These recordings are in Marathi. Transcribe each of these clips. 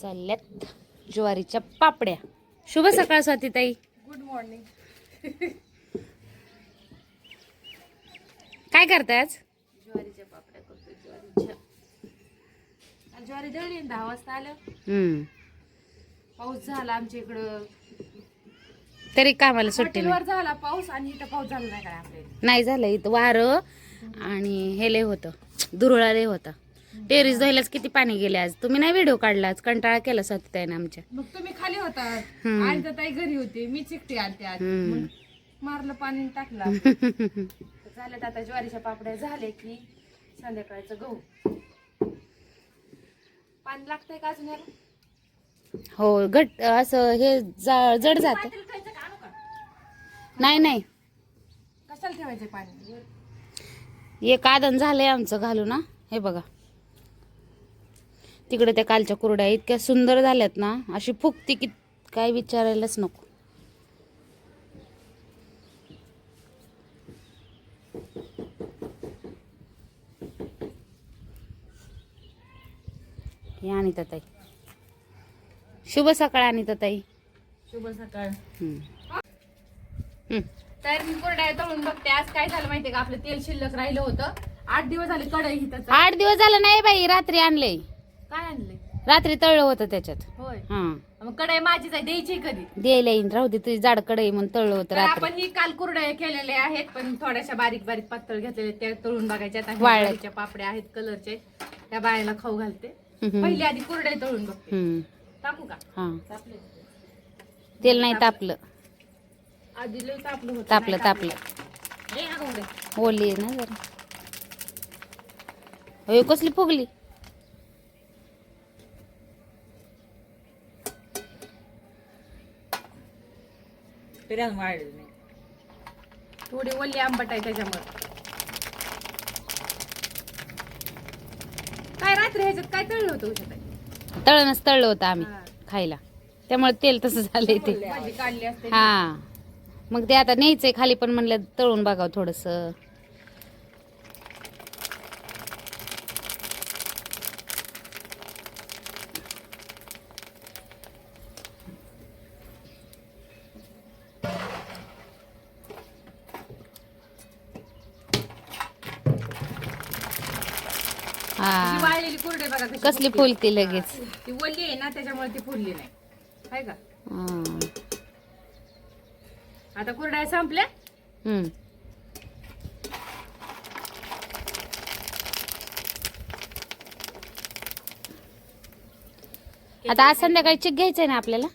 चालल्यात ज्वारीच्या पापड्या. शुभ सकाळ स्वातीताई. गुड मॉर्निंग काय करताय आज ज्वारीच्या पापड्या करतो ज्वारीच्या. ज्वारी दळली दहा वाजता आलं. हम्म. पाऊस झाला आमच्या इकडं. तरी कामाला सुट्टी झाला पाऊस आणि इथं पाऊस झाला नाही काय. नाही झालं इथं वारं आणि हे लय होतं. दुरळा लय होता. टेरिस धुवायलाच किती पाणी गेले आज? तुम्ही नाही व्हिडिओ काढला आज? कंटाळा केला स्वातीताईने आमच्या. मग तुम्ही खाली होता. हम्म. आणि तर ताई घरी होती. मी चिकटी आलते आज. हम्म. मग मारलं पाणी आणि टाकला. झाल्यात आता ज्वारीच्या पापड्या. झाले की संध्याकाळचं गहू. पाणी लागतंय का अजून याला? हो घट असं हे जा- जड जात. पातेलं ठेवायचं का आणू का? नाही नाही. कशाला ठेवायचं पाणी? एक आदन झालंय आमचं घालू ना हे बघा. तिकडे त्या कालच्या कुरड्या इतक्या सुंदर झाल्यात ना अशी फुगती की काय विचारायलाच नको. हे अनिता ताई. शुभ सकाळ अनिता ताई. शुभ सकाळ. तर मी कोरड्या तळून बघते. आज काय झालं माहितीये का? आपलं तेल शिल्लक राहिलं होतं. आठ दिवस झाले कढई आठ दिवस झालं नाही बाई रात्री आणलंय. काय आणले रात्री तळलं होतं त्याच्यात. होय. हा. मग कढई माझीच आहे द्यायची कधी? द्यायला येईन राहू दे तुझी जाड कडई म्हणून तळलं होतं तर रात्री. आपण ही काल कुरड्या केलेल्या आहेत पण थोड्याशा बारीक बारीक पातळ घेतलेल्या त्या तळून बघायच्या आता वाळल्या. पापड्या आहेत कलरचे त्या बायाला खाऊ घालते. हम्म. पहिली आधी कुरड्या तळून बघते. हम्म. टाकू का? हा. तापले. तेल नाही तापलं. आधी लय तापलं होतं. तापलं नाही तापलं. ओली आहे ना जरा. होय कसली फुगली? थोडी ओली आंबट आहे त्याच्यामुळे. काय रात्री ह्याच्यात काय तळलं होतं उशात? तळणच तळलं होतं आम्ही हा. खायला. त्यामुळे तेल तसं झालंय ते. भाजी काढली असते. हा. मग ते आता न्यायचंय खाली पण म्हणलं तळून बघावं थोडस ही हा वाळलेली कुरडे बघा कशी कसली. फुलती लगेच. ती ओली आहे ना त्याच्यामुळे ती फुलली नाही. का. आता कुरड्या संपल्या? हम्म. आता आज संध्याकाळी चिक घ्यायचंय ना आपल्याला?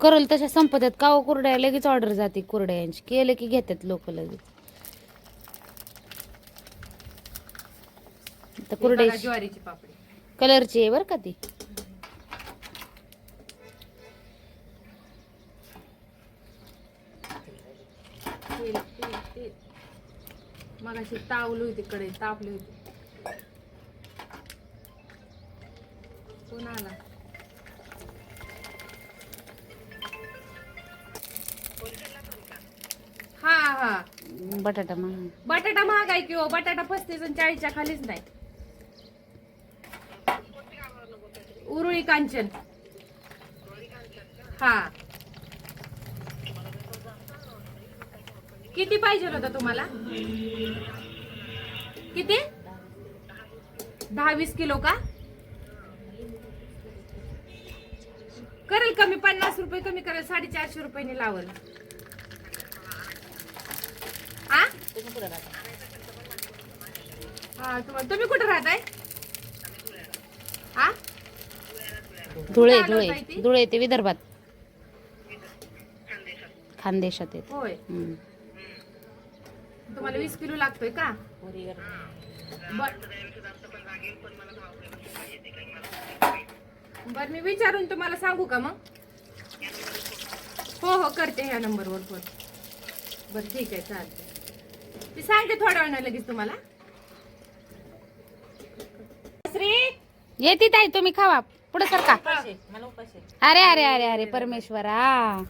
करल तशा संपतात. का हो कुरड्या? लगेच ऑर्डर जाते कुरड्यांची केलं की घेतात लोक लगेच. कुरड्या बघा ज्वारीची पापडी. कलरची आहे बरं का ती. मग अशी तावली होती कडे तापली होती. कोण आला हा हा. बटाटा म्हणून बटाटा महाग आहे किंवा बटाटा पस्तीस आणि चाळीसच्या खालीच नाही. उरुळी कांचन. हा. किती पाहिजे होता तुम्हाला? किती? दहा वीस किलो का? करेल कमी पन्नास रुपये कमी करेल साडेचारशे रुपयाने लावल. हा तुम्हाला तुम्ही कुठे राहताय? हा धुळे धुळे? धुळे. ते? विदर्भात. खानदेशात येत. होय. तुम्हाला वीस किलो लागतोय का? बर. मी विचारून तुम्हाला सांगू का मग? हो हो करते ह्या नंबरवर फोन. बर ठीक आहे चालते मी सांगते थोड्या वेळानं लगेच तुम्हाला. श्री! येते ताई तुम्ही खावा. पुढे सरका अरे अरे अरे अरे परमेश्वरा.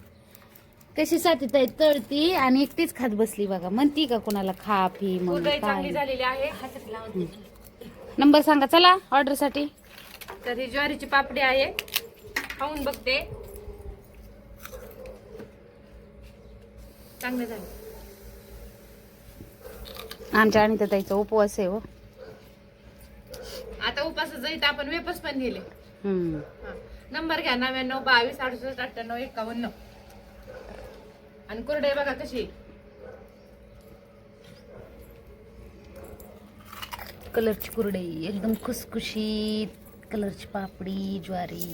कशी साथी ताई तळती आणि एकटीच खात बसली बघा. म्हणती का कुणाला खा पी मग उदय चांगली काय झालेली आहे. नंबर सांगा चला ऑर्डरसाठी तर ही ज्वारीची पापडी आहे. खाऊन बघते. चांगले झाले. आमच्या आणि ताईचा उपवास आहे हो. आता उपास जाईत आपण वेपस पण दिले. नंबर घ्या नव्याण्णव बावीस अडुसष्ट अठ्ठ्याण्णव एकावन्न. आणि कुरडे बघा कशी. कलरची कुरडई एकदम खुसखुशीत कलरची पापडी ज्वारी.